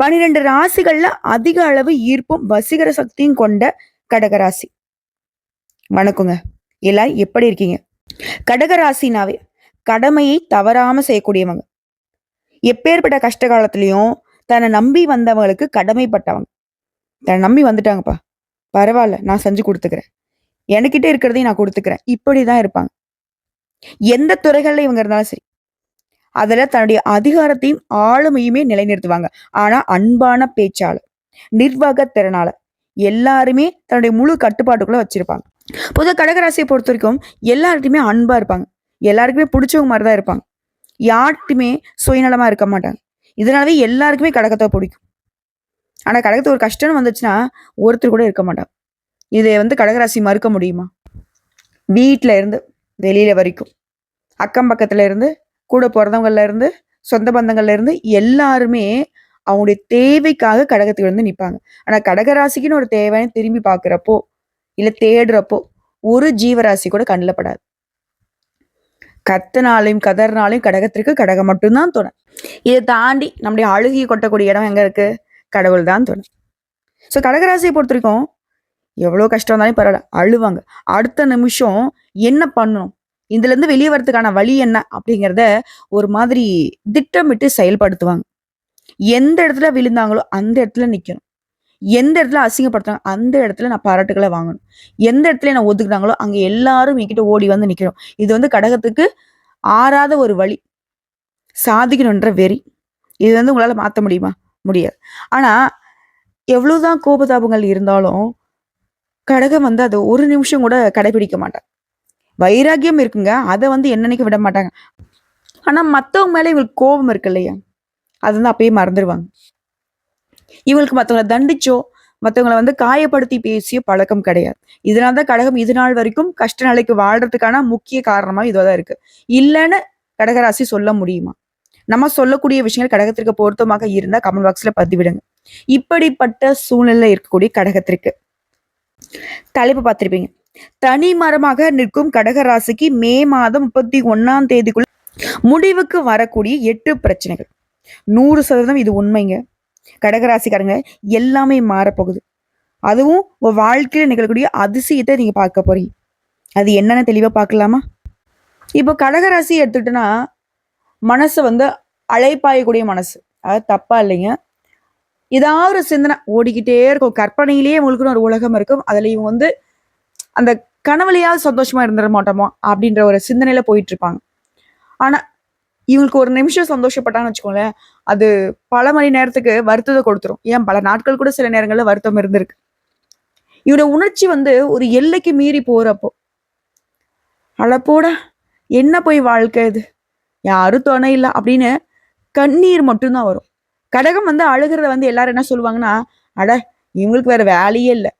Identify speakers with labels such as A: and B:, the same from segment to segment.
A: பனிரெண்டு ராசிகள்ல அதிக அளவு ஈர்ப்பும் வசீகர சக்தியும் கொண்ட கடகராசி வணக்கங்க. எல்லாரும் எப்படி இருக்கீங்க? கடகராசினாவே கடமையை தவறாம செய்யக்கூடியவங்க. எப்பேற்பட்ட கஷ்ட காலத்திலையும் தன்னை நம்பி வந்தவங்களுக்கு கடமைப்பட்டவங்க. தன்னை நம்பி வந்துட்டாங்கப்பா. பரவாயில்ல நான் செஞ்சு கொடுத்துக்கிறேன். எனக்கிட்ட இருக்கிறதையும் நான் கொடுத்துக்கிறேன். இப்படி தான் இருப்பாங்க. எந்த துறைகளில் இவங்க இருந்தாலும் சரி. அதில் தன்னுடைய அதிகாரத்தையும் ஆளுமையுமே நிலைநிறுத்துவாங்க. ஆனால் அன்பான பேச்சாளர் நிர்வாக திறனால எல்லாருமே தன்னுடைய முழு கட்டுப்பாட்டுக்குள்ள வச்சிருப்பாங்க. பொதுவாக கடகராசியை பொறுத்த வரைக்கும் எல்லார்ட்டையுமே அன்பாக இருப்பாங்க. எல்லாருக்குமே பிடிச்சவங்க மாதிரி தான் இருப்பாங்க. யார்கிட்டையுமே சுயநலமாக இருக்க மாட்டாங்க. இதனாலவே எல்லாருக்குமே கடகத்தை பிடிக்கும். ஆனால் கடகத்தை ஒரு கஷ்டம்னு வந்துச்சுன்னா ஒருத்தர் கூட இருக்க மாட்டாங்க. இதை வந்து கடகராசி மறுக்க முடியுமா? வீட்டில் இருந்து வெளியில் வரைக்கும் அக்கம் பக்கத்துல இருந்து கூட பிறந்தவங்கள இருந்து சொந்த பந்தங்கள்ல இருந்து எல்லாருமே அவங்களுடைய தேவைக்காக கடகத்துக்கு வந்து நிற்பாங்க ஆனால் கடகராசிக்குன்னு ஒரு தேவைன்னு திரும்பி பார்க்குறப்போ இல்லை தேடுறப்போ ஒரு ஜீவராசி கூட கண்ணில் படாது. கத்தனாலையும் கதறினாலையும் கடகத்திற்கு கடகம் மட்டும்தான் தோணும் இதை தாண்டி நம்முடைய அழுகிய கொட்டக்கூடிய இடம் எங்கே இருக்கு? கடவுள் தான் தோணும் ஸோ கடகராசியை பொறுத்த வரைக்கும் எவ்வளோ கஷ்டம் இருந்தாலும் பரவாயில்ல. அழுவாங்க. அடுத்த நிமிஷம் என்ன பண்ணணும்? இதுல இருந்து வெளியே வரதுக்கான வழி என்ன அப்படிங்கிறத ஒரு மாதிரி திட்டமிட்டு செயல்படுத்துவாங்க. எந்த இடத்துல விழுந்தாங்களோ அந்த இடத்துல நிக்கணும். எந்த இடத்துல அசிங்கப்படுத்துறாங்க அந்த இடத்துல நான் பாராட்டுகளை வாங்கணும். எந்த இடத்துல என்ன ஒதுக்குறாங்களோ அங்க எல்லாரும் என்கிட்ட ஓடி வந்து நிக்கணும். இது வந்து கடகத்துக்கு ஆறாத ஒரு வழி. சாதிக்கணுன்ற வெறி. இது வந்து உங்களால மாத்த முடியுமா? முடியாது. ஆனா எவ்வளவுதான் கோபதாபங்கள் இருந்தாலும் கடகம் வந்து அதை ஒரு நிமிஷம் கூட கடைபிடிக்க மாட்டேன் வைராகியம் இருக்குங்க. அதை வந்து என்னன்னைக்கு விட மாட்டாங்க. ஆனால் மற்றவங்க மேலே இவங்களுக்கு கோபம் இருக்கு இல்லையா? அது வந்து அப்பயே மறந்துடுவாங்க இவங்களுக்கு மற்றவங்களை தண்டிச்சோ மற்றவங்களை வந்து காயப்படுத்தி பேசிய பழக்கம் கிடையாது. இதனால தான் கடகம் இது நாள் வரைக்கும் கஷ்ட நிலைக்கு வாழ்றதுக்கான முக்கிய காரணமா இதுவாக இருக்கு. இல்லைன்னு கடகராசி சொல்ல முடியுமா? நம்ம சொல்லக்கூடிய விஷயங்கள் கடகத்திற்கு பொருத்தமாக இருந்தால் கமெண்ட் பாக்ஸ்ல பதிவிடுங்க. இப்படிப்பட்ட சூழ்நிலை இருக்கக்கூடிய கடகத்திற்கு தலைப்பு பார்த்துருப்பீங்க. தனி மரமாக நிற்கும் கடகராசிக்கு மே மாதம் முப்பத்தி ஒன்னாம் தேதிக்குள்ள முடிவுக்கு வரக்கூடிய எட்டு பிரச்சனைகள். நூறு சதவீதம் இது உண்மைங்க. கடகராசிக்காரங்க எல்லாமே மாறப்போகுது. அதுவும் உங்க வாழ்க்கையில நிகழக்கூடிய அதிசயத்தை நீங்க பார்க்க போறீங்க. அது என்னன்னு தெளிவா பார்க்கலாமா? இப்போ கடகராசி எடுத்துக்கிட்டோன்னா மனசு வந்து அழைப்பாயக்கூடிய மனசு. அது தப்பா இல்லைங்க. ஏதாவது ஒரு சிந்தனை ஓடிக்கிட்டே இருக்கும். கற்பனையிலேயே உங்களுக்குன்னு ஒரு உலகம் இருக்கும். அதுல இவங்க வந்து அந்த கனவுலையாவது சந்தோஷமா இருந்துட மாட்டோமா அப்படின்ற ஒரு சிந்தனையில போயிட்டு இருப்பாங்க ஆனா இவங்களுக்கு ஒரு நிமிஷம் சந்தோஷப்பட்டான்னு வச்சுக்கோங்களேன் அது பல மணி நேரத்துக்கு வருத்தத்தை கொடுத்துரும். ஏன் பல நாட்கள் கூட சில நேரங்களில் வருத்தம் இருந்திருக்கு. இவரோட உணர்ச்சி வந்து ஒரு எல்லைக்கு மீறி போறப்போ அழப்போட என்ன போய் வாழ்க்கை இது? யாரும் துணை இல்லை அப்படின்னு கண்ணீர் மட்டும்தான் வரும். கடகம் வந்து அழுகிறத வந்து எல்லாரும் என்ன சொல்லுவாங்கன்னா அட இவங்களுக்கு வேற வேலையே இல்லை.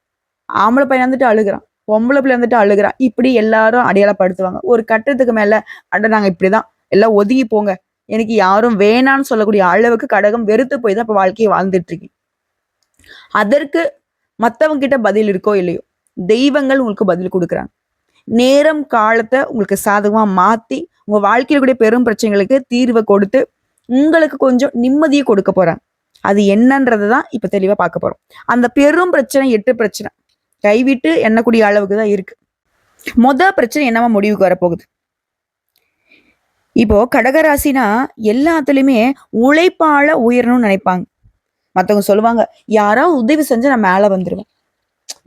A: ஆம்பளை பையன் வந்துட்டு அழுகிறான். பொம்பளை பிள்ளை வந்துட்டு அழுகிறா. இப்படி எல்லாரும் அடையாளப்படுத்துவாங்க. ஒரு கட்டத்துக்கு மேல அட நாங்க இப்படிதான். எல்லாம் ஒதுங்கி போங்க. எனக்கு யாரும் வேணான்னு சொல்லக்கூடிய அளவுக்கு கடகம் வெறுத்து போய் தான் இப்ப வாழ்க்கையை வாழ்ந்துட்டு இருக்கீங்க அதற்கு மத்தவங்க கிட்ட பதில் இருக்கோ இல்லையோ தெய்வங்கள் உங்களுக்கு பதில் கொடுக்குறாங்க. நேரம் காலத்தை உங்களுக்கு சாதகமா மாத்தி உங்க வாழ்க்கையில கூடிய பெரும் பிரச்சனைகளுக்கு தீர்வை கொடுத்து உங்களுக்கு கொஞ்சம் நிம்மதியை கொடுக்க போறாங்க. அது என்னன்றதை தான் இப்ப தெளிவா பார்க்க போறோம். அந்த பெரும் பிரச்சனை எட்டு பிரச்சனை. கைவிட்டு எண்ணக்கூடிய அளவுக்கு தான் இருக்கு. மொத பிரச்சனை என்னவா முடிவுக்கு வரப்போகுது? இப்போ கடகராசினா எல்லாத்துலயுமே உழைப்பால உயரணும்னு நினைப்பாங்க. மத்தவங்க சொல்லுவாங்க யாராவது உதவி செஞ்சு நான் மேல வந்துருவேன்.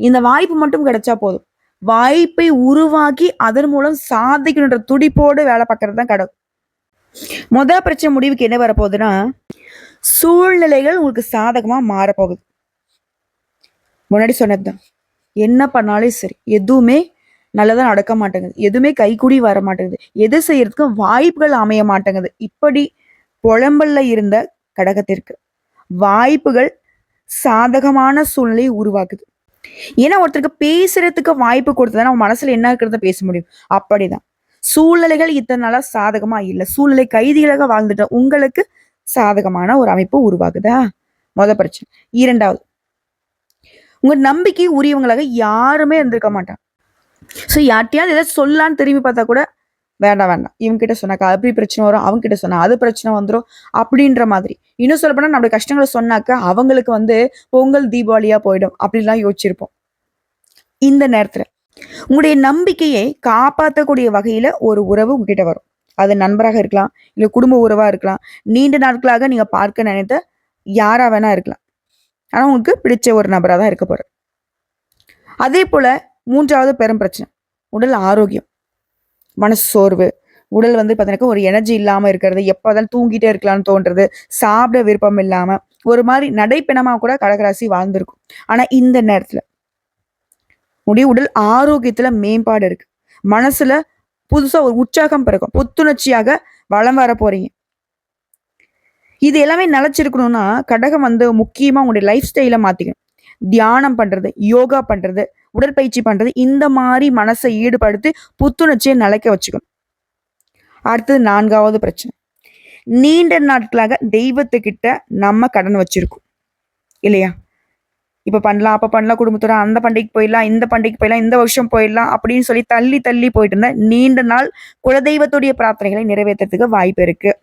A: இந்த வாய்ப்பு மட்டும் கிடைச்சா போதும். வாய்ப்பை உருவாக்கி அதன் மூலம் சாதிக்கணுன்ற துடிப்போடு வேலை பார்க்கறது தான் கடவுள். முத பிரச்சனை முடிவுக்கு என்ன வரப்போகுதுன்னா சூழ்நிலைகள் உங்களுக்கு சாதகமா மாறப்போகுது. முன்னாடி சொன்னதுதான். என்ன பண்ணாலும் சரி. எதுவுமே நல்லதாக நடக்க மாட்டேங்குது. எதுவுமே கைக்கூடி வர மாட்டேங்குது. எது செய்யறதுக்கு வாய்ப்புகள் அமைய மாட்டேங்குது. இப்படி புலம்பல்ல இருந்த கடகத்திற்கு வாய்ப்புகள் சாதகமான சூழ்நிலை உருவாக்குது. ஏன்னா ஒருத்தருக்கு பேசுறதுக்கு வாய்ப்பு கொடுத்தா நம்ம மனசுல என்ன இருக்கிறத பேச முடியும். அப்படிதான். சூழ்நிலைகள் இத்தனை நாளா சாதகமா இல்லை. சூழ்நிலை கைதிகளாக வாழ்ந்துட்டா உங்களுக்கு சாதகமான ஒரு அமைப்பு உருவாகுதா? முத பிரச்சனை. இரண்டாவது உங்க நம்பிக்கை உரியவங்களாக யாருமே இருந்திருக்க மாட்டாங்க. ஸோ யார்ட்டையாவது ஏதாவது சொல்லான்னு திரும்பி பார்த்தா கூட வேண்டாம் வேண்டாம். இவங்ககிட்ட சொன்னாக்கா அப்படி பிரச்சனை வரும் அவங்ககிட்ட சொன்னா அது பிரச்சனை வந்துடும் அப்படின்ற மாதிரி. இன்னும் சொல்ல போனா நம்மளுடைய கஷ்டங்களை சொன்னாக்க அவங்களுக்கு வந்து பொங்கல் தீபாவளியா போயிடும் அப்படிலாம் யோசிச்சிருப்போம். இந்த நேரத்தில் உங்களுடைய நம்பிக்கையை காப்பாற்றக்கூடிய வகையில ஒரு உறவு உங்ககிட்ட வரும். அது நண்பராக இருக்கலாம் இல்லை குடும்ப உறவா இருக்கலாம். நீண்ட நாட்களாக நீங்க பார்க்க நினைத்த யாரா வேணா இருக்கலாம். ஆனால் உங்களுக்கு பிடிச்ச ஒரு நபராக தான் இருக்க போகிறார் அதே போல் மூன்றாவது பெரும் பிரச்சனை உடல் ஆரோக்கியம். மனசு சோர்வு உடல் வந்து பார்த்தீங்கன்னா ஒரு எனர்ஜி இல்லாமல் இருக்கிறது எப்போதான் தூங்கிட்டே இருக்கலாம்னு தோன்றது சாப்பிட விருப்பம் இல்லாமல் ஒரு மாதிரி நடைப்பிணமா கூட கடகராசி வாழ்ந்திருக்கும். ஆனால் இந்த நேரத்தில் முடிய உடல் ஆரோக்கியத்தில் மேம்பாடு இருக்குது மனசில் புதுசாக ஒரு உற்சாகம் பிறக்கும். புத்துணர்ச்சியாக வளம் வர போகிறீங்க இது எல்லாமே நிலச்சிருக்கணும்னா கடகம் வந்து முக்கியமாக உங்களுடைய லைஃப் ஸ்டைலை மாற்றிக்கணும் தியானம் பண்ணுறது யோகா பண்ணுறது உடற்பயிற்சி பண்ணுறது இந்த மாதிரி மனசை ஈடுபடுத்தி புத்துணர்ச்சியை நிலைக்க வச்சுக்கணும். அடுத்தது நான்காவது பிரச்சனை. நீண்ட நாட்களாக தெய்வத்துக்கிட்ட நம்ம கடன் வச்சுருக்கோம். இல்லையா? இப்போ பண்ணலாம் அப்போ பண்ணலாம் குடும்பத்தோட அந்த பண்டிகைக்கு போயிடலாம் இந்த பண்டிகைக்கு போயிடலாம் இந்த வருஷம் போயிடலாம் அப்படின்னு சொல்லி தள்ளி தள்ளி போயிட்டு இருந்தா நீண்ட நாள் குலதெய்வத்துடைய பிரார்த்தனைகளை நிறைவேற்றுறதுக்கு வாய்ப்பு இருக்குது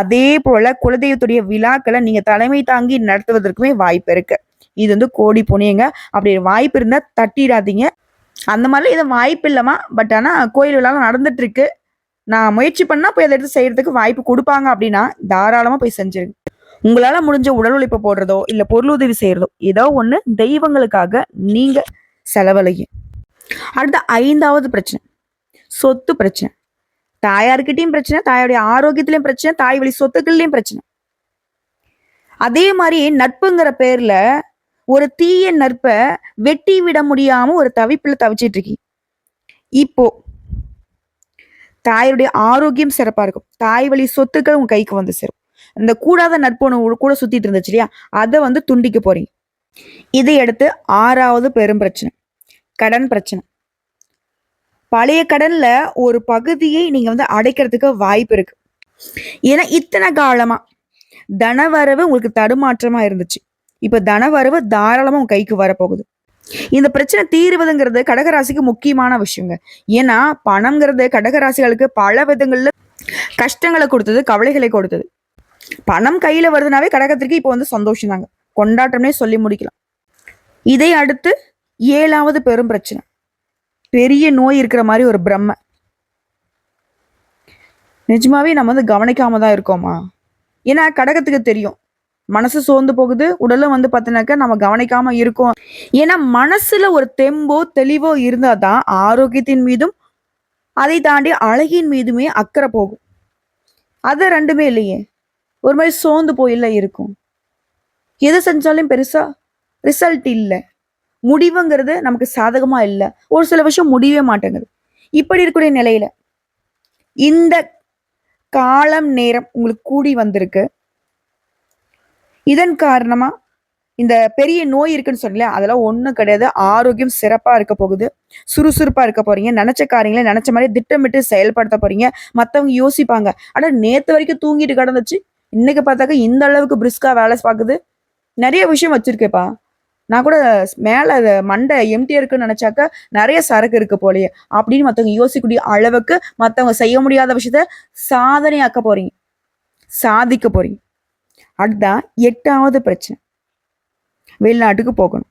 A: அதே போல குலதெய்வத்துடைய விழாக்களை நீங்க தலைமை தாங்கி நடத்துவதற்குமே வாய்ப்பு இருக்கு. இது வந்து கோடி புனியங்க அப்படி வாய்ப்பு இருந்தா தட்டிடாதீங்க. அந்த மாதிரிலாம் இது வாய்ப்பு இல்லைம்மா. பட் ஆனா கோயில் விழாலாம் நடந்துட்டு இருக்கு நான் முயற்சி பண்ணா போய் அதை எடுத்து செய்யறதுக்கு வாய்ப்பு கொடுப்பாங்க அப்படின்னா தாராளமா போய் செஞ்சிருங்க. உங்களால முடிஞ்ச உடல் உழைப்பு போடுறதோ இல்ல பொருளுதவி செய்யறதோ ஏதோ ஒண்ணு தெய்வங்களுக்காக நீங்க செலவழியும் அடுத்த ஐந்தாவது பிரச்சனை. சொத்து பிரச்சனை. தாயார்கிட்டயும் பிரச்சனை தாயோடைய ஆரோக்கியத்திலயும் பிரச்சனை தாய் வழி சொத்துக்கள்லயும் பிரச்சனை. அதே மாதிரி நட்புங்கிற பேர்ல ஒரு தீய நட்பை வெட்டி விட முடியாம ஒரு தவிப்புல தவிச்சிட்டு இருக்கீங்க. இப்போ தாயுடைய ஆரோக்கியம் சிறப்பா இருக்கும். தாய் வழி சொத்துக்கள் உங்க கைக்கு வந்து சேரும். அந்த கூடாத நட்பு கூட சுத்திட்டு இருந்துச்சு இல்லையா? அதை வந்து துண்டிக்க போறீங்க. இதை அடுத்து ஆறாவது பெரும் பிரச்சனை கடன் பிரச்சனை. பழைய கடன்ல ஒரு பகுதியை நீங்க வந்து அடைக்கிறதுக்கு வாய்ப்பு இருக்கு. ஏன்னா இத்தனை காலமா தனவரவு உங்களுக்கு தடுமாற்றமா இருந்துச்சு. இப்ப தனவரவு தாராளமா உங்க கைக்கு வரப்போகுது. இந்த பிரச்சனை தீருவதுங்கிறது கடகராசிக்கு முக்கியமான விஷயங்க. ஏன்னா பணம்ங்கிறது கடகராசிகளுக்கு பல விதங்கள்ல கஷ்டங்களை கொடுத்தது கவலைகளை கொடுத்தது. பணம் கையில வருதுனாவே கடகத்திற்கு இப்போ வந்து சந்தோஷம் தாங்க கொண்டாட்டம்னே சொல்லி முடிக்கலாம். இதை அடுத்து ஏழாவது பெரும் பிரச்சனை. பெரிய நோய் இருக்கிற மாதிரி ஒரு பிரம்மை. நிஜமாவே நம்ம வந்து கவனிக்காம தான் இருக்கோமா? ஏன்னா கடகத்துக்கு தெரியும். மனசு சோர்ந்து போகுது உடலும் வந்து பார்த்தினாக்கா நம்ம கவனிக்காம இருக்கோம். ஏன்னா மனசுல ஒரு தெம்போ தெளிவோ இருந்தால் தான் ஆரோக்கியத்தின் மீதும் அதை தாண்டி அழகின் மீதுமே அக்கறை போகும். அது ரெண்டுமே இல்லையே. ஒரு மாதிரி சோர்ந்து போயில இருக்கும். எது செஞ்சாலும் பெருசா ரிசல்ட் இல்லை. முடிவுங்கிறது நமக்கு சாதகமா இல்லை. ஒரு சில விஷயம் முடியவே மாட்டேங்குது. இப்படி இருக்கக்கூடிய நிலையில இந்த காலம் நேரம் உங்களுக்கு கூடி வந்திருக்கு. இதன் காரணமா இந்த பெரிய நோய் இருக்குன்னு சொல்லல அதெல்லாம் ஒன்றும் கிடையாது. ஆரோக்கியம் சிறப்பாக இருக்க போகுது. சுறுசுறுப்பாக இருக்க போறீங்க. நினைச்ச காரியங்களை நினைச்ச மாதிரி திட்டமிட்டு செயல்படுத்த போறீங்க. மற்றவங்க யோசிப்பாங்க. ஆனால் நேற்று வரைக்கும் தூங்கிட்டு கிடந்துச்சு. இன்னைக்கு பார்த்தாக்க இந்த அளவுக்கு பிரிஸ்கா வேலை பார்க்குது. நிறைய விஷயம் வச்சிருக்கேப்பா. நான் கூட மேலே அதை மண்டை எம்டி இருக்குன்னு நினச்சாக்கா நிறைய சரக்கு இருக்குது போலயே. அப்படின்னு மற்றவங்க யோசிக்கக்கூடிய அளவுக்கு மற்றவங்க செய்ய முடியாத விஷயத்த சாதனையாக்க போகிறீங்க சாதிக்க போகிறீங்க அதுதான் எட்டாவது பிரச்சனை. வெளிநாட்டுக்கு போகணும்.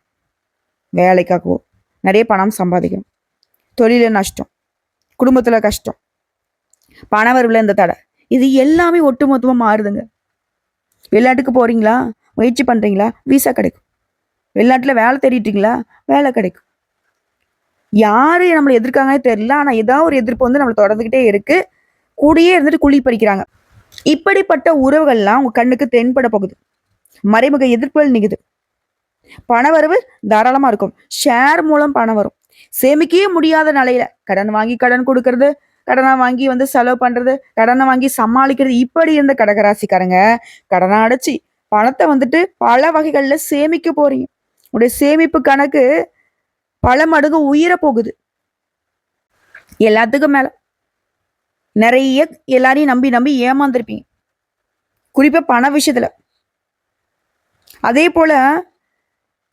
A: வேலைக்காகவோ நிறைய பணம் சம்பாதிக்கணும். தொழில நஷ்டம். குடும்பத்தில் கஷ்டம். பணவரவில் இந்த தடை. இது எல்லாமே ஒட்டுமொத்தமாக மாறுதுங்க. வெளிநாட்டுக்கு போகிறீங்களா முயற்சி பண்ணுறீங்களா விசா கிடைக்கும். வெளிநாட்டில் வேலை தேடிட்டீங்களா? வேலை கிடைக்கும். யார் நம்மளை எதிர்க்காங்கன்னே தெரியல. ஆனால் ஏதாவது ஒரு எதிர்ப்பு வந்து நம்மளை தொடர்ந்துக்கிட்டே இருக்குது கூடயே இருந்துட்டு குழி பறிக்கிறாங்க. இப்படிப்பட்ட உறவுகள்லாம் உங்கள் கண்ணுக்கு தென்பட போகுது. மறைமுக எதிர்ப்புகள் நிக்குது பணவரவு தாராளமாக இருக்கும். ஷேர் மூலம் பணம் வரும். சேமிக்கவே முடியாத நிலையில கடன் வாங்கி கடன் கொடுக்கறது கடனை வாங்கி வந்து செலவு பண்றது கடனை வாங்கி சமாளிக்கிறது. இப்படி இருந்த கடகராசிக்காரங்க கடனை அடைச்சி பணத்தை வந்துட்டு பல வகைகளில் சேமிக்க போறீங்க. உடைய சேமிப்பு கணக்கு பல மடங்கு உயிர போகுது. எல்லாத்துக்கும் மேல. நிறைய எல்லாரையும் நம்பி நம்பி ஏமாந்துருப்பீங்க. குறிப்பா பண விஷயத்துல. அதே போல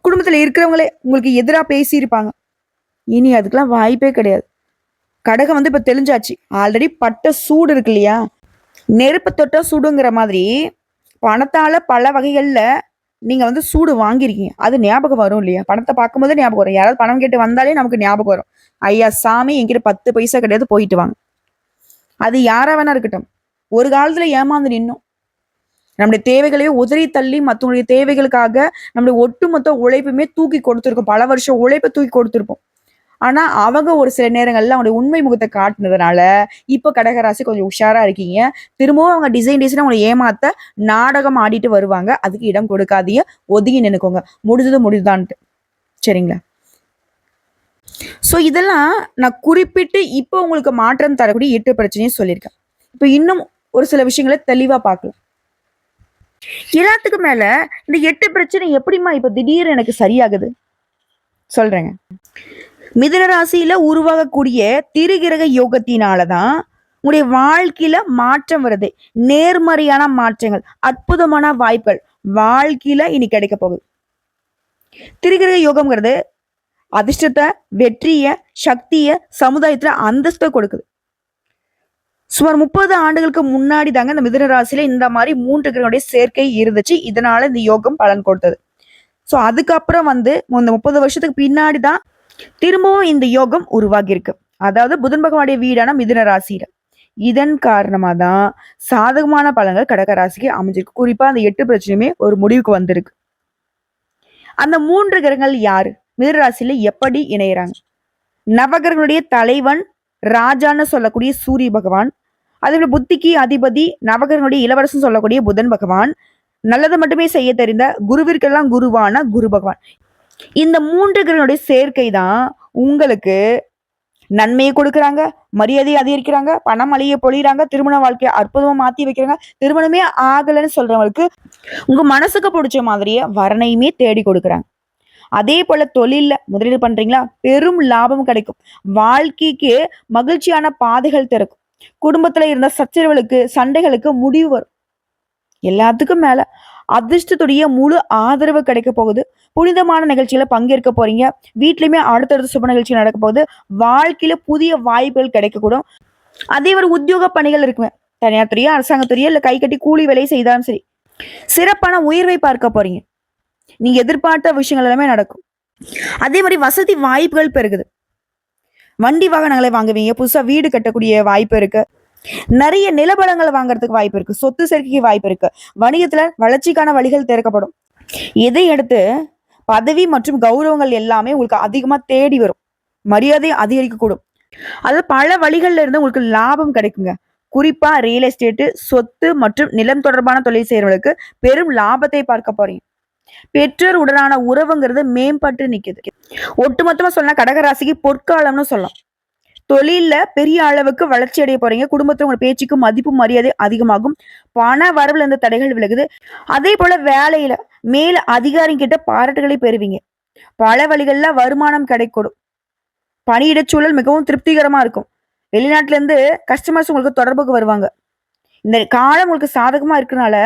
A: குடும்பத்துல இருக்கிறவங்களே உங்களுக்கு எதிராக பேசியிருப்பாங்க. இனி அதுக்கெல்லாம் வாய்ப்பே கிடையாது. கடகம் வந்து இப்போ தெளிஞ்சாச்சு. ஆல்ரெடி பட்ட சூடு இருக்கு இல்லையா? நெருப்பு தொட்டா சுடுங்கிற மாதிரி பணத்தால் பல வகைகளில் நீங்க வந்து சூடு வாங்கியிருக்கீங்க அது ஞாபகம் வரும் இல்லையா? பணத்தை பார்க்கும்போது ஞாபகம் வரும். யாராவது பணம் கேட்டு வந்தாலே நமக்கு ஞாபகம் வரும். ஐயா சாமி என்கிட்ட பத்து பைசா கிடையாது போயிட்டு வாங்க. அது யாரா வேணா இருக்கட்டும். ஒரு காலத்துல ஏமாந்து நின்னோம். நம்முடைய தேவைகளையே உதறி தள்ளி மற்றவங்களுடைய தேவைகளுக்காக நம்முடைய ஒட்டுமொத்த உழைப்புமே தூக்கி கொடுத்துருக்கோம். பல வருஷம் உழைப்பை தூக்கி கொடுத்துருப்போம். ஆனா அவங்க ஒரு சில நேரங்கள்ல அவங்களுடைய உண்மை முகத்தை காட்டுனதுனால இப்ப கடகராசி கொஞ்சம் உஷாரா இருக்கீங்க. திரும்பவும் அவங்க டிசைன் டிசைன் உங்களை ஏமாத்த நாடகம் ஆடிட்டு வருவாங்க. அதுக்கு இடம் கொடுக்காதீங்க. ஒதுங்கி நின்னுக்கோங்க. முடிஞ்சது முடிஞ்சுதான்ட்டு. சரிங்களா? ஸோ இதெல்லாம் நான் குறிப்பிட்டு இப்போ உங்களுக்கு மாற்றம் தரக்கூடிய எட்டு பிரச்சனையும் சொல்லியிருக்கேன். இப்போ இன்னும் ஒரு சில விஷயங்களை தெளிவா பார்க்கலாம். எல்லாத்துக்கும் மேல இந்த எட்டு பிரச்சனை எப்படிம்மா இப்ப திடீர்னு எனக்கு சரியாகுது? சொல்றேங்க. மிதுன ராசியில உருவாகக்கூடிய திருகிரக யோகத்தினாலதான் உங்களுடைய வாழ்க்கையில மாற்றம் வருது. நேர்மறையான மாற்றங்கள் அற்புதமான வாய்ப்புகள் வாழ்க்கையில இனி கிடைக்க போகுது. திருகிரக யோகம்ங்கிறது அதிர்ஷ்டத்தை வெற்றிய சக்திய சமுதாயத்துல அந்தஸ்தை கொடுக்குது. சுமார் முப்பது ஆண்டுகளுக்கு முன்னாடி தாங்க இந்த மிதுன ராசியில இந்த மாதிரி மூன்று கிரகங்களுடைய சேர்க்கை இருந்துச்சு. இதனால இந்த யோகம் பலன் கொடுத்தது. ஸோ அதுக்கப்புறம் வந்து இந்த முப்பது வருஷத்துக்கு பின்னாடி தான் திரும்பவும் இந்த யோகம் உருவாகியிருக்கு. அதாவது புதன் பகவானுடைய வீடான மிதுன ராசியில. இதன் காரணமாக தான் சாதகமான பலன்கள் கடக ராசிக்கு அமைஞ்சிருக்கு. குறிப்பா அந்த எட்டு பிரச்சனையுமே ஒரு முடிவுக்கு வந்திருக்கு. அந்த மூன்று கிரகங்கள் யாரு? மிதுன ராசியில எப்படி இணையிறாங்க? நவகிரகங்களுடைய தலைவன் ராஜான்னு சொல்லக்கூடிய சூரிய பகவான் அதே போல புத்திக்கு அதிபதி நவகிரகனுடைய இளவரசன் சொல்லக்கூடிய புதன் பகவான் நல்லது மட்டுமே செய்ய தெரிந்த குருவிற்கெல்லாம் குருவான குரு பகவான். இந்த மூன்று கிரகனுடைய சேர்க்கை தான் உங்களுக்கு நன்மையை கொடுக்குறாங்க மரியாதையை அதிகரிக்கிறாங்க பணம் அழிய பொழிகிறாங்க திருமண வாழ்க்கையை அற்புதமாக மாற்றி வைக்கிறாங்க. திருமணமே ஆகலைன்னு சொல்றவங்களுக்கு உங்க மனசுக்கு பிடிச்ச மாதிரியே வரணையுமே தேடி கொடுக்குறாங்க. அதே போல தொழில்ல முதலீடு பண்றீங்களா? பெரும் லாபம் கிடைக்கும். வாழ்க்கைக்கு மகிழ்ச்சியான பாதைகள் திறக்கும். குடும்பத்துல இருந்த சச்சரவுகளுக்கு சண்டைகளுக்கு முடிவு வரும். எல்லாத்துக்கும் மேல அதிர்ஷ்டத்துடைய முழு ஆதரவு கிடைக்க போகுது. புனிதமான நிகழ்ச்சியில பங்கேற்க போறீங்க. வீட்லயுமே அடுத்தடுத்த சுப நிகழ்ச்சி நடக்க போகுது. வாழ்க்கையில புதிய வாய்ப்புகள் கிடைக்கக்கூடும். அதே ஒரு உத்தியோக பணிகள் இருக்குமே. தனியார் துறையோ அரசாங்கத்துறையோ இல்ல கை கட்டி கூலி வேலை செய்தாலும் சரி. சிறப்பான உயர்வை பார்க்க போறீங்க. நீங்க எதிர்பார்த்த விஷயங்கள் எல்லாமே நடக்கும். அதே மாதிரி வசதி வாய்ப்புகள் பெருகுது. வண்டி வாகனங்களை வாங்குவீங்க. புதுசா வீடு கட்டக்கூடிய வாய்ப்பு இருக்கு. நிறைய நிலபலங்களை வாங்குறதுக்கு வாய்ப்பு இருக்கு. சொத்து சேர்க்கைக்கு வாய்ப்பு இருக்கு. வணிகத்துல வளர்ச்சிக்கான வழிகள் திறக்கப்படும். இதை அடுத்து பதவி மற்றும் கௌரவங்கள் எல்லாமே உங்களுக்கு அதிகமா தேடி வரும். மரியாதை அதிகரிக்கக்கூடும். அது பல வழிகள்ல இருந்து உங்களுக்கு லாபம் கிடைக்குங்க. குறிப்பா ரியல் எஸ்டேட்டு சொத்து மற்றும் நிலம் தொடர்பான தொழில் செய்யறவங்களுக்கு பெரும் லாபத்தை பார்க்க போறீங்க. பெற்றோர் உடனான உறவுங்கிறது மேம்பட்டு நிக்குது. ஒட்டுமொத்தமா சொன்னா கடகராசிக்கு பொற்காலம்னு சொல்லலாம். தொழிலில் பெரிய அளவுக்கு வளர்ச்சி அடைய போறீங்க. குடும்பத்தில் உங்கள் பேச்சுக்கு மதிப்பு மரியாதை அதிகமாகும். பண வரவுல இந்த தடைகள் விலகுது. அதே போல வேலையில மேல் அதிகாரி கிட்ட பாராட்டுகளை பெறுவீங்க. பல வழிகள்ல வருமானம் கிடைக்கூடும் பணியிடச் சூழல் மிகவும் திருப்திகரமா இருக்கும். வெளிநாட்டுல இருந்து கஸ்டமர்ஸ் உங்களுக்கு தொடர்புக்கு வருவாங்க. இந்த காலம் உங்களுக்கு சாதகமா இருக்கிறனால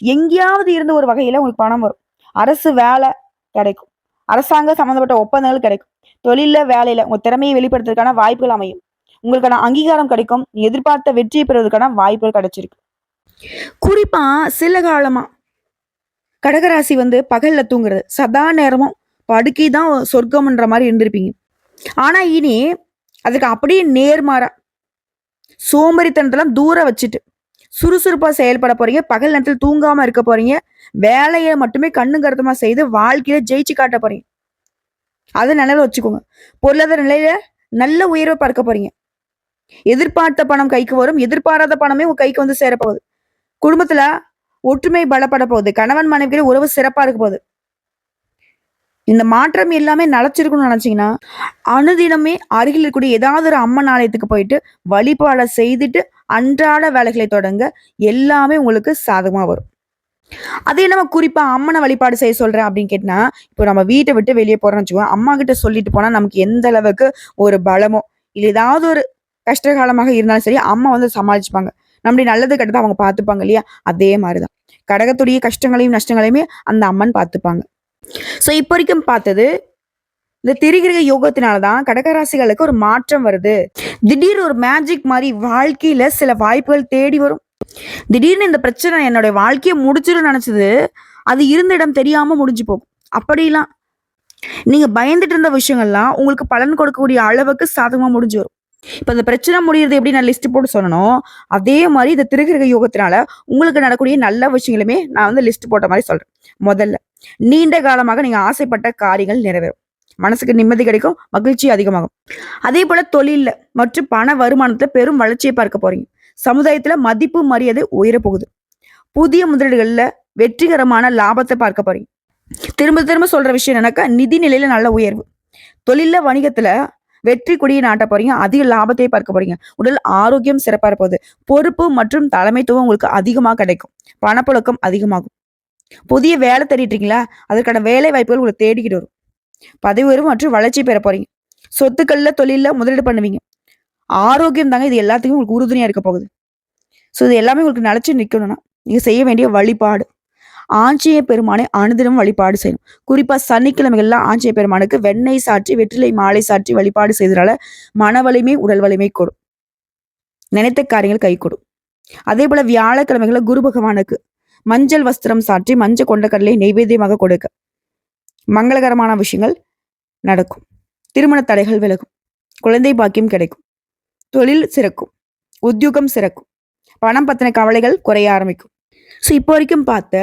A: எங்கேயாவது இருந்த ஒரு வகையில உங்களுக்கு பணம் வரும். அரசு வேலை கிடைக்கும். அரசாங்க சம்மந்தப்பட்ட ஒப்பந்தங்கள் கிடைக்கும். தொழில வேலையில உங்க திறமையை வெளிப்படுத்துறதுக்கான வாய்ப்புகள் அமையும். உங்களுக்கான அங்கீகாரம் கிடைக்கும். எதிர்பார்த்த வெற்றியை பெறுவதற்கான வாய்ப்புகள் கிடைச்சிருக்கு. குறிப்பா சில காலமா கடகராசி வந்து பகல்ல தூங்குறது. சதா நேரமும் படுக்கை தான் சொர்க்கம்ன்ற மாதிரி இருந்திருப்பீங்க ஆனா இனி அதுக்கு அப்படியே நேர்மாறா சோம்பேறித்தனத்தெல்லாம் தூர வச்சுட்டு சுறுசுறுப்பா செயல்பட போறீங்க. பகல் நேரத்தில் தூங்காம இருக்க போறீங்க. வேலையை மட்டுமே கண்ணு செய்து வாழ்க்கையில ஜெயிச்சு காட்ட போறீங்க. அதை நினைவில் வச்சுக்கோங்க. பொருளாதார நிலையில நல்ல உயர்வை பார்க்க போறீங்க. எதிர்பார்த்த பணம் கைக்கு வரும். எதிர்பாராத பணமே உங்க கைக்கு வந்து சேரப்போகுது குடும்பத்துல ஒற்றுமை பலப்பட போகுது. கணவன் மனைவிக்கிற உறவு சிறப்பா இருக்க போகுது. இந்த மாற்றம் எல்லாமே நிலச்சிருக்கணும்னு நினைச்சிங்கன்னா அனுதினமே அருகில் இருக்கக்கூடிய ஏதாவது ஒரு அம்மன் ஆலயத்துக்கு போயிட்டு வழிபாடை செய்துட்டு அன்றாட வேலைகளை தொடங்க எல்லாமே உங்களுக்கு சாதகமாக வரும். அதே நம்ம குறிப்பா அம்மனை வழிபாடு செய்ய சொல்றேன் அப்படின்னு கேட்டா இப்போ நம்ம வீட்டை விட்டு வெளியே போறோம்னு வச்சுக்கோங்க அம்மா கிட்ட சொல்லிட்டு போனா நமக்கு எந்த அளவுக்கு ஒரு பலமோ இல்லை ஏதாவது ஒரு கஷ்டகாலமாக இருந்தாலும் சரி அம்மா வந்து சமாளிச்சுப்பாங்க. நம்முடைய நல்லது கெட்டதை அவங்க பார்த்துப்பாங்க இல்லையா? அதே மாதிரிதான். கடகத்துடைய கஷ்டங்களையும் நஷ்டங்களையுமே அந்த அம்மன் பார்த்துப்பாங்க. ஸோ இப்போ வரைக்கும் பார்த்தது இந்த திரிகிரக யோகத்தினால தான் கடகராசிகளுக்கு ஒரு மாற்றம் வருது. திடீர் ஒரு மேஜிக் மாதிரி வாழ்க்கையில சில வாய்ப்புகள் தேடி வரும். திடீர்னு இந்த பிரச்சனை என்னுடைய வாழ்க்கையை முடிச்சிடும் நினைச்சது அது இருந்த இடம் தெரியாம முடிஞ்சு போகும். அப்படிலாம் நீங்க பயந்துட்டு இருந்த விஷயங்கள்லாம் உங்களுக்கு பலன் கொடுக்கக்கூடிய அளவுக்கு சாதகமா முடிஞ்சு வரும். இப்ப இந்த பிரச்சனை முடியறது எப்படி நான் லிஸ்ட் போட்டு சொல்லணும் அதே மாதிரி இந்த திருகிரக யோகத்தினால உங்களுக்கு நடக்கக்கூடிய நல்ல விஷயங்களுமே நான் வந்து லிஸ்ட் போட்ட மாதிரி சொல்றேன். முதல்ல நீண்ட காலமாக நீங்க ஆசைப்பட்ட காரியங்கள் நிறைவேறும். மனசுக்கு நிம்மதி கிடைக்கும் மகிழ்ச்சி அதிகமாகும். அதே போல தொழிலில் மற்றும் பண வருமானத்துல பெரும் வளர்ச்சியை பார்க்க போறீங்க. சமுதாயத்துல மதிப்பு மரியாதை உயர போகுது. புதிய முதலீடுகளில் வெற்றிகரமான லாபத்தை பார்க்க போறீங்க. திரும்ப திரும்ப சொல்ற விஷயம் என்னன்னாக்கா நிதி நிலையில நல்ல உயர்வு. தொழில வணிகத்துல வெற்றி கொடியை நாட்ட போறீங்க அதிக லாபத்தை பார்க்க போறீங்க. உடல் ஆரோக்கியம் சிறப்பாக இருப்பது பொறுப்பு மற்றும் தலைமைத்துவம் உங்களுக்கு அதிகமா கிடைக்கும். பணப்புழக்கம் அதிகமாகும். புதிய வேலை தேடிட்டு இருக்கீங்களா? அதற்கான வேலை வாய்ப்புகள் உங்களுக்கு தேடிக்கிட்டு வரும். பதவி உயர்வு மற்றும் வளர்ச்சி பெற போறீங்க. சொத்துக்கள்ல தொழில முதலீடு பண்ணுவீங்க. ஆரோக்கியம் தாங்க இது எல்லாத்துக்கும் உங்களுக்கு உறுதுணையாக இருக்க போகுது. ஸோ இது எல்லாமே உங்களுக்கு நிலைச்சு நிற்கணும்னா நீங்கள் செய்ய வேண்டிய வழிபாடு. ஆஞ்சநேய பெருமானை அனுதினம் வழிபாடு செய்யணும். குறிப்பாக சனிக்கிழமைகள்லாம் ஆஞ்சநேய பெருமானுக்கு வெண்ணெய் சாற்றி வெற்றிலை மாலை சாற்றி வழிபாடு செய்ததுனால மன வலிமை உடல் வலிமை கூடும். நினைத்த காரியங்கள் கை கொடும். அதே போல வியாழக்கிழமைகளை குரு பகவானுக்கு மஞ்சள் வஸ்திரம் சாற்றி மஞ்சள் கொண்ட கடலை நெய்வேத்தியமாக கொடுக்க. மங்களகரமான விஷயங்கள் நடக்கும். திருமண தடைகள் விலகும். குழந்தை பாக்கியம் கிடைக்கும். தொழில் சிறக்கும் உத்தியோகம் சிறக்கும் பணம் பத்தின கவலைகள் குறைய ஆரம்பிக்கும். ஸோ இப்போ வரைக்கும் பார்த்த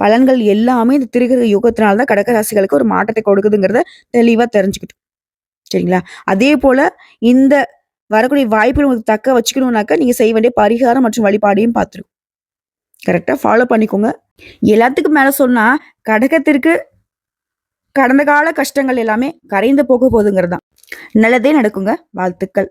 A: பலன்கள் எல்லாமே இந்த திருகிரக யுகத்தினால தான் கடகராசிகளுக்கு ஒரு மாற்றத்தை கொடுக்குதுங்கிறத தெளிவாக தெரிஞ்சுக்கிட்டோம். சரிங்களா? அதே போல் இந்த வரக்கூடிய வாய்ப்புகள் உங்களுக்கு தக்க வச்சுக்கணும்னாக்கா நீங்கள் செய்ய வேண்டிய பரிகாரம் மற்றும் வழிபாடையும் பார்த்துருக்கும் கரெக்டாக ஃபாலோ பண்ணிக்கோங்க. எல்லாத்துக்கும் மேலே சொன்னால் கடகத்திற்கு கடந்த கால கஷ்டங்கள் எல்லாமே கரைந்து போக போகுதுங்கிறது தான். நல்லதே நடக்குங்க. வாழ்த்துக்கள்.